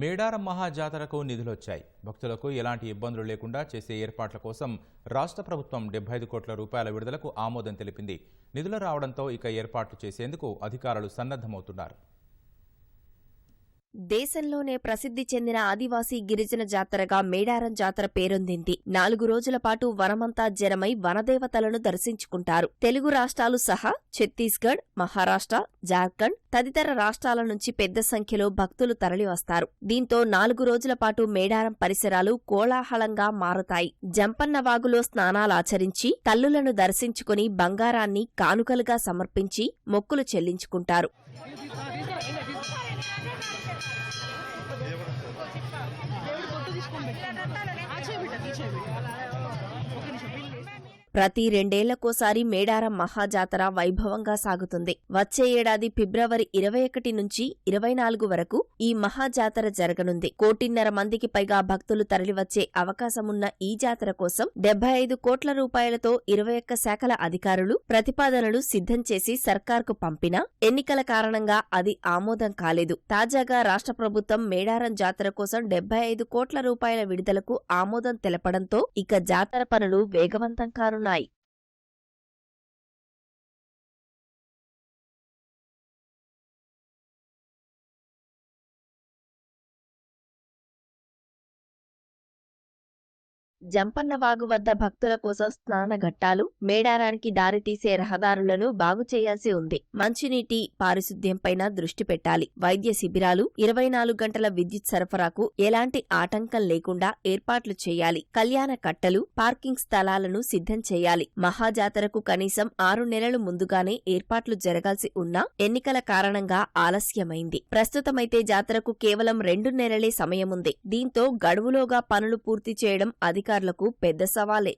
మేడారం మహాజాతరకు నిధులొచ్చాయి. భక్తులకు ఎలాంటి ఇబ్బందులు లేకుండా చేసే ఏర్పాట్ల కోసం రాష్ట్ర ప్రభుత్వం డెబ్బై ఐదు కోట్ల రూపాయల విడుదలకు ఆమోదం తెలిపింది. నిధులు రావడంతో ఇక ఏర్పాట్లు చేసేందుకు అధికారులు సన్నద్ధమవుతున్నారు. దేశంలోనే ప్రసిద్ధి చెందిన ఆదివాసీ గిరిజన జాతరగా మేడారం జాతర పేరొందింది. నాలుగు రోజుల పాటు వనమంతా జనమై వనదేవతలను దర్శించుకుంటారు. తెలుగు రాష్ట్రాలు సహా ఛత్తీస్గఢ్ మహారాష్ట్ర జార్ఖండ్ తదితర రాష్ట్రాల నుంచి పెద్ద సంఖ్యలో భక్తులు తరలివస్తారు. దీంతో నాలుగు రోజుల పాటు మేడారం పరిసరాలు కోలాహలంగా మారతాయి. జంపన్నవాగులో స్నానాలాచరించి తల్లులను దర్శించుకుని బంగారాన్ని కానుకలుగా సమర్పించి మొక్కులు చెల్లించుకుంటారు. దేవుడు పొట్టు తీసుకోండి. ఆ చేయి బిడ్డ తీసేయి నిమిషం. ప్రతి రెండేళ్ళకోసారి మేడారం మహాజాతర వైభవంగా సాగుతుంది. వచ్చే ఏడాది ఫిబ్రవరి ఇరవై ఒకటి నుంచి ఇరవై నాలుగు వరకు ఈ మహాజాతర జరగనుంది. కోటిన్నర మందికి పైగా భక్తులు తరలివచ్చే అవకాశమున్న ఈ జాతర కోసం డెబ్బై ఐదు కోట్ల రూపాయలతో ఇరవై ఒక్క శాఖల అధికారులు ప్రతిపాదనలు సిద్ధం చేసి సర్కార్కు పంపినా ఎన్నికల కారణంగా అది ఆమోదం కాలేదు. తాజాగా రాష్ట్ర ప్రభుత్వం మేడారం జాతర కోసం డెబ్బై ఐదు కోట్ల రూపాయల విడుదలకు ఆమోదం తెలపడంతో ఇక జాతర పనులు వేగవంతం కానున్నాయి. ない。జంపన్నవాగు వద్ద భక్తుల కోసం స్నాన ఘట్టాలు మేడారానికి దారితీసే రహదారులను బాగు చేయాల్సి ఉంది. మంచినీటి పారిశుద్ధ్యంపైన దృష్టి పెట్టాలి. వైద్య శిబిరాలు ఇరవై నాలుగు గంటల విద్యుత్ సరఫరాకు ఎలాంటి ఆటంకం లేకుండా ఏర్పాట్లు చేయాలి. కళ్యాణ కట్టలు పార్కింగ్ స్థలాలను సిద్ధం చేయాలి. మహాజాతరకు కనీసం ఆరు నెలలు ముందుగానే ఏర్పాట్లు జరగాల్సి ఉన్నా ఎన్నికల కారణంగా ఆలస్యమైంది. ప్రస్తుతమైతే జాతరకు కేవలం రెండు నెలలే సమయముంది. దీంతో గడువులోగా పనులు పూర్తి చేయడం అధిక అధికారులకు పెద్ద సవాలే.